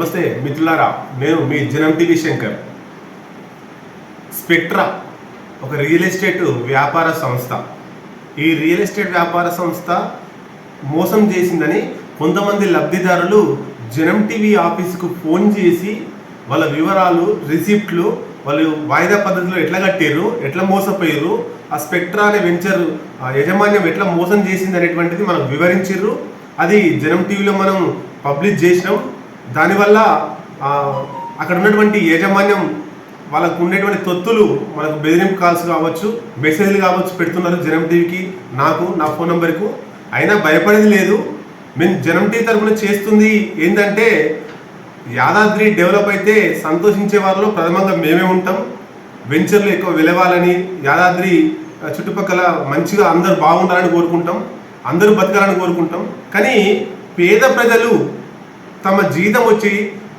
నమస్తే మిత్రులారా నేను మీ జనం టీవీ శంకర్. స్పెక్ట్రా ఒక రియల్ ఎస్టేట్ వ్యాపార సంస్థ. ఈ రియల్ ఎస్టేట్ వ్యాపార సంస్థ మోసం చేసిందని కొంతమంది లబ్ధిదారులు జనం టీవీ ఆఫీస్కు ఫోన్ చేసి వాళ్ళ వివరాలు రిసిప్ట్లు వాళ్ళు వాయిదా పద్ధతిలో ఎట్లా కట్టారు ఎట్లా మోసపోయారు ఆ స్పెక్ట్రా అనే వెంచర్ ఆ యజమాన్యం ఎట్లా మోసం చేసింది అనేటువంటిది మనకు వివరించారు అది జనం టీవీలో మనం పబ్లిష్ చేసినాం. దానివల్ల అక్కడ ఉన్నటువంటి యాజమాన్యం వాళ్ళకు ఉండేటువంటి తొత్తులు మనకు బెదిరింపు కాల్స్ కావచ్చు మెసేజ్లు కావచ్చు పెడుతున్నారు జనం టీవీకి నాకు నా ఫోన్ నెంబర్కు. అయినా భయపడేది లేదు. మేము జనం టీవీ తరఫున చేస్తుంది ఏంటంటే యాదాద్రి డెవలప్ అయితే సంతోషించే వారిలో ప్రథమంగా మేమే ఉంటాం. వెంచర్లు ఎక్కువ వెలవాలని యాదాద్రి చుట్టుపక్కల మంచిగా అందరూ బాగుండాలని కోరుకుంటాం. అందరూ బతకాలని కోరుకుంటాం. కానీ పేద ప్రజలు తమ జీతం వచ్చి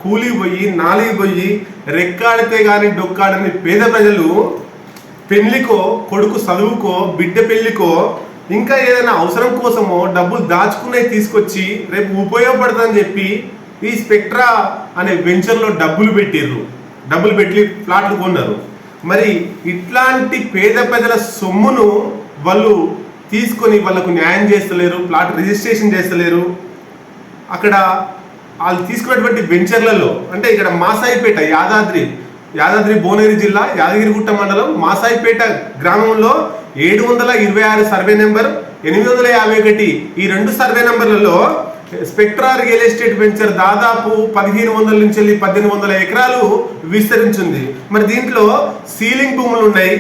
కూలి పోయి నాలుగు పోయి రెక్కాడితే కానీ డొక్కాడని పేద ప్రజలు పెళ్ళికో కొడుకు చదువుకో బిడ్డ పెళ్ళికో ఇంకా ఏదైనా అవసరం కోసమో డబ్బులు దాచుకునే తీసుకొచ్చి రేపు ఉపయోగపడుతుందని చెప్పి ఈ స్పెక్ట్రా అనే వెంచర్లో డబ్బులు పెట్టిర్రు. డబ్బులు పెట్టి ఫ్లాట్లు కొన్నారు. మరి ఇట్లాంటి పేద ప్రజల సొమ్మును వాళ్ళు తీసుకొని వాళ్ళకు న్యాయం చేస్తలేరు ప్లాట్ రిజిస్ట్రేషన్ చేస్తలేరు. అక్కడ వాళ్ళు తీసుకున్నటువంటి వెంచర్లలో అంటే ఇక్కడ మాసాయిపేట యాదాద్రి యాదాద్రి భువనగిరి జిల్లా యాదగిరిగుట్ట మండలం మాసాయిపేట గ్రామంలో ఏడు వందల ఇరవై ఆరు సర్వే నెంబర్ ఎనిమిది వందల యాభై ఒకటి ఈ రెండు సర్వే నెంబర్లలో స్పెక్ట్రా రియల్ ఎస్టేట్ వెంచర్ దాదాపు పదిహేను వందల నుంచి వెళ్ళి పద్దెనిమిది వందల ఎకరాలు విస్తరించింది. మరి దీంట్లో సీలింగ్ భూములు ఉన్నాయి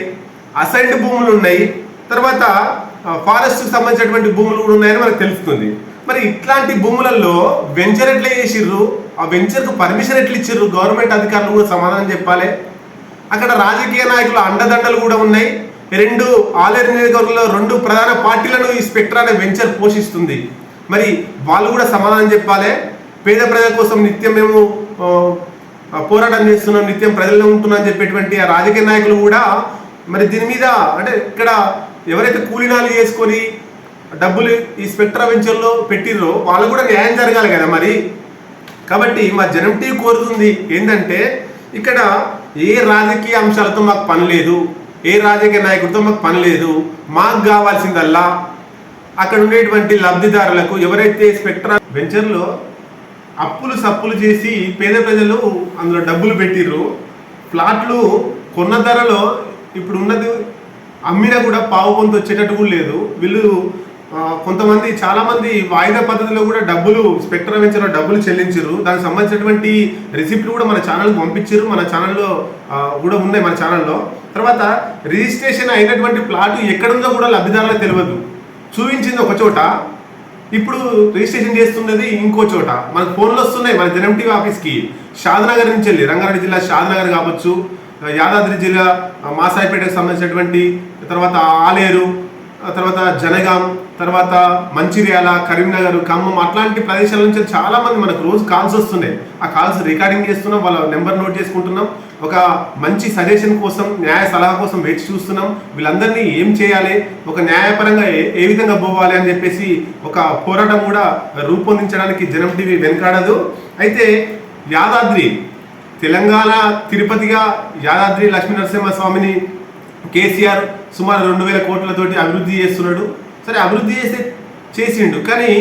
అసైన్డ్ భూములు ఉన్నాయి తర్వాత ఫారెస్ట్కి సంబంధించినటువంటి భూములు కూడా ఉన్నాయని మనకు తెలుస్తుంది. మరి ఇట్లాంటి భూములలో వెంచర్ ఎట్లా చేసిర్రు? ఆ వెంచర్కు పర్మిషన్ ఎట్లా ఇచ్చిర్రు? గవర్నమెంట్ అధికారులు కూడా సమాధానం చెప్పాలి. అక్కడ రాజకీయ నాయకుల అండదండలు కూడా ఉన్నాయి. రెండు ఆలేరు నియోజకవర్గంలో రెండు ప్రధాన పార్టీలను ఈ స్పెక్ట్రా అనే వెంచర్ పోషిస్తుంది. మరి వాళ్ళు కూడా సమాధానం చెప్పాలి. పేద ప్రజల కోసం నిత్యం మేము పోరాటం చేస్తున్నాం నిత్యం ప్రజల్లో ఉంటున్నాం అని చెప్పేటువంటి ఆ రాజకీయ నాయకులు కూడా మరి దీని మీద అంటే ఇక్కడ ఎవరైతే కూలీనాలు చేసుకొని డబ్బులు ఈ స్పెక్ట్రా వెంచర్లో పెట్టిర్రో. వాళ్ళు కూడా న్యాయం జరగాలి కదా మరి? కాబట్టి మా జనం కోరుతుంది ఏంటంటే ఇక్కడ ఏ రాజకీయ అంశాలతో మాకు పని లేదు ఏ రాజకీయ నాయకుడితో మాకు పని లేదు మాకు కావాల్సిందల్లా అక్కడ ఉండేటువంటి లబ్ధిదారులకు ఎవరైతే స్పెక్ట్రా వెంచర్లో అప్పులు సప్పులు చేసి పేద ప్రజలు అందులో డబ్బులు పెట్టిర్రు ప్లాట్లు కొన్న ధరలో ఇప్పుడు ఉన్నది అమ్మినా కూడా పావు పొంత వచ్చేటట్టు కూడా లేదు. వీళ్ళు కొంతమంది చాలామంది వాయిదా పద్ధతిలో కూడా డబ్బులు స్పెక్ట్రా వెంచర్లో డబ్బులు చెల్లించారు దానికి సంబంధించినటువంటి రిసిప్ట్లు కూడా మన ఛానల్కి పంపించారు మన ఛానల్లో కూడా ఉన్నాయి మన ఛానల్లో. తర్వాత రిజిస్ట్రేషన్ అయినటువంటి ప్లాట్ ఎక్కడుందో కూడా లబ్ధిదారులకు తెలియదు. చూపించింది ఒక చోట. ఇప్పుడు రిజిస్ట్రేషన్ చేస్తున్నది ఇంకో చోట. మనకు ఫోన్లు వస్తున్నాయి మన జనం టీవీ ఆఫీస్కి. షాద్నగర్ నుంచి వెళ్ళి రంగారెడ్డి జిల్లా షాద్నగర్ కావచ్చు యాదాద్రి జిల్లా మాసాయిపేటకు సంబంధించినటువంటి తర్వాత ఆలేరు తర్వాత జనగాం తర్వాత మంచిర్యాల కరీంనగర్ ఖమ్మం అట్లాంటి ప్రదేశాల నుంచి చాలామంది మనకు రోజు కాల్స్ వస్తున్నాయి. ఆ కాల్స్ రికార్డింగ్ చేస్తున్నాం వాళ్ళ నెంబర్ నోట్ చేసుకుంటున్నాం. ఒక మంచి సజెషన్ కోసం న్యాయ సలహా కోసం వేచి చూస్తున్నాం. వీళ్ళందరినీ ఏం చేయాలి? ఒక న్యాయపరంగా ఏ ఏ విధంగా పోవాలి అని చెప్పేసి ఒక పోరాటం కూడా రూపొందించడానికి జనం టీవీ వెనకాడదు. అయితే యాదాద్రి తెలంగాణ తిరుపతిగా యాదాద్రి లక్ష్మీ నరసింహ స్వామిని కేసీఆర్ సుమారు రెండు వేల కోట్లతోటి అభివృద్ధి చేస్తున్నాడు. సరే అభివృద్ధి చేస్తే చేసిండు. కానీ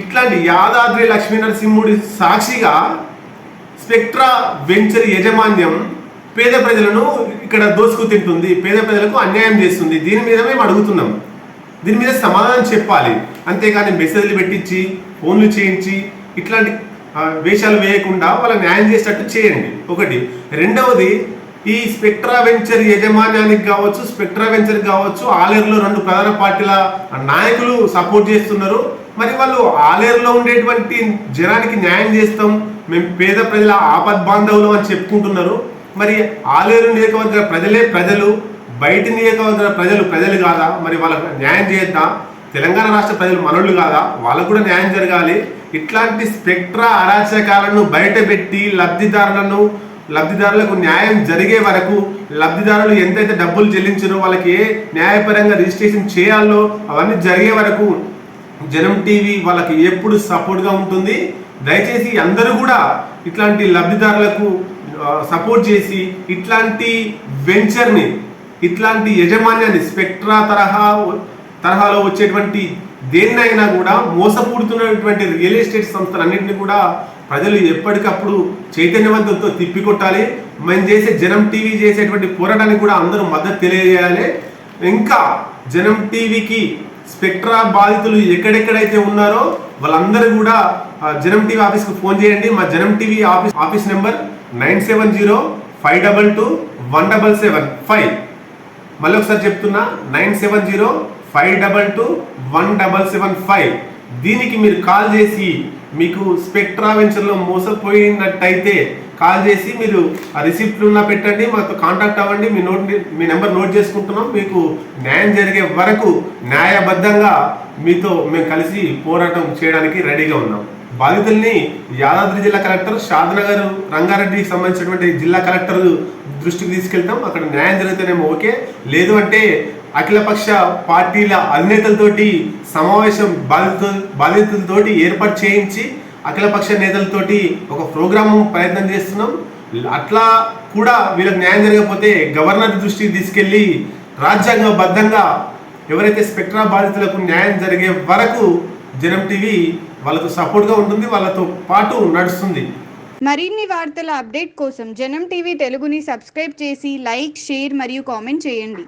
ఇట్లాంటి యాదాద్రి లక్ష్మీ నరసింహుడి సాక్షిగా స్పెక్ట్రా వెంచర్ యజమాన్యం పేద ప్రజలను ఇక్కడ దోసుకు తింటుంది. పేద ప్రజలకు అన్యాయం చేస్తుంది. దీని మీద మేము అడుగుతున్నాం. దీని మీద సమాధానం చెప్పాలి. అంతేకాని మెసేజ్లు పెట్టించి ఫోన్లు చేయించి ఇట్లాంటి వేషాలు వేయకుండా వాళ్ళ న్యాయం చేసేటట్టు చేయండి. ఒకటి. రెండవది ఈ స్పెక్ట్రా వెంచర్ యజమాన్యానికి కావచ్చు స్పెక్ట్రా వెంచర్ కావచ్చు ఆలేరులో రెండు ప్రధాన పార్టీల నాయకులు సపోర్ట్ చేస్తున్నారు. మరి వాళ్ళు ఆలేరులో ఉండేటువంటి జనానికి న్యాయం చేస్తాం మేము పేద ప్రజల ఆపద్ బాంధవులు అని చెప్పుకుంటున్నారు. మరి ఆలేరు నియోజకవర్గ ప్రజలే ప్రజలు బయట నియోజకవర్గ ప్రజలు ప్రజలు కాదా? మరి వాళ్ళకు న్యాయం చేద్దా తెలంగాణ రాష్ట్ర ప్రజలు మనోళ్ళు కాదా? వాళ్ళకు కూడా న్యాయం జరగాలి. ఇట్లాంటి స్పెక్ట్రా అరాచకాలను బయటపెట్టి లబ్ధిదారులను లబ్ధిదారులకు న్యాయం జరిగే వరకు లబ్ధిదారులు ఎంతైతే డబ్బులు చెల్లించారో వాళ్ళకి ఏ న్యాయపరంగా రిజిస్ట్రేషన్ చేయాలో అవన్నీ జరిగే వరకు జనం టీవీ వాళ్ళకి ఎప్పుడు సపోర్ట్గా ఉంటుంది. దయచేసి అందరూ కూడా ఇట్లాంటి లబ్ధిదారులకు సపోర్ట్ చేసి ఇట్లాంటి వెంచర్ని ఇట్లాంటి యజమాన్యాన్ని స్పెక్ట్రా తరహా తరహాలో వచ్చేటువంటి దేన్నైనా కూడా మోసపూడుతున్నటువంటి రియల్ ఎస్టేట్ సంస్థలన్నింటినీ కూడా ప్రజలు ఎప్పటికప్పుడు చైతన్యవంతంతో తిప్పికొట్టాలి. మేము చేసే జనం టీవీ చేసేటువంటి పోరాటానికి కూడా అందరూ మద్దతు తెలియజేయాలి. ఇంకా జనం టీవీకి స్పెక్ట్రా బాధితులు ఎక్కడెక్కడైతే ఉన్నారో వాళ్ళందరూ కూడా జనం టీవీ ఆఫీస్కి ఫోన్ చేయండి. మా Janam TV office office number nine seven zero five double two one double seven five. మళ్ళీ ఒకసారి చెప్తున్నా nine seven zero five double two one double seven five. దీనికి మీరు కాల్ చేసి మీకు స్పెక్ట్రా వెంచర్లో మోసపోయినట్టయితే కాల్ చేసి మీరు ఆ రిసిప్ట్లు ఉన్నా పెట్టండి మాతో కాంటాక్ట్ అవ్వండి మీ నోట్ మీ నెంబర్ నోట్ చేసుకుంటున్నాం. మీకు న్యాయం జరిగే వరకు న్యాయబద్ధంగా మీతో మేము కలిసి పోరాటం చేయడానికి రెడీగా ఉన్నాం. బాధితుల్ని యాదాద్రి జిల్లా కలెక్టర్ షాద్నగర్ రంగారెడ్డికి సంబంధించినటువంటి జిల్లా కలెక్టర్ దృష్టికి తీసుకెళ్తాం. అక్కడ న్యాయం జరిగితేనేమో ఓకే. లేదు అంటే అఖిలపక్ష పార్టీల అధినేతలతోటి సమావేశం బాధితు బాధితులతోటి ఏర్పాటు చేయించి అఖిలపక్ష నేతలతోటి ఒక ప్రోగ్రామ్ ప్రయత్నం చేస్తున్నాం. అట్లా కూడా వీళ్ళకి న్యాయం జరగకపోతే గవర్నర్ దృష్టికి తీసుకెళ్ళి రాజ్యాంగబద్ధంగా ఎవరైతే స్పెక్ట్రా బాధితులకు న్యాయం జరిగే వరకు జనం టీవీ వాళ్ళకు సపోర్ట్గా ఉంటుంది వాళ్ళతో పాటు నడుస్తుంది. మరిన్ని వార్తల అప్డేట్ కోసం జనం టీవీ తెలుగుని సబ్స్క్రైబ్ చేసి లైక్ షేర్ మరియు కామెంట్ చేయండి.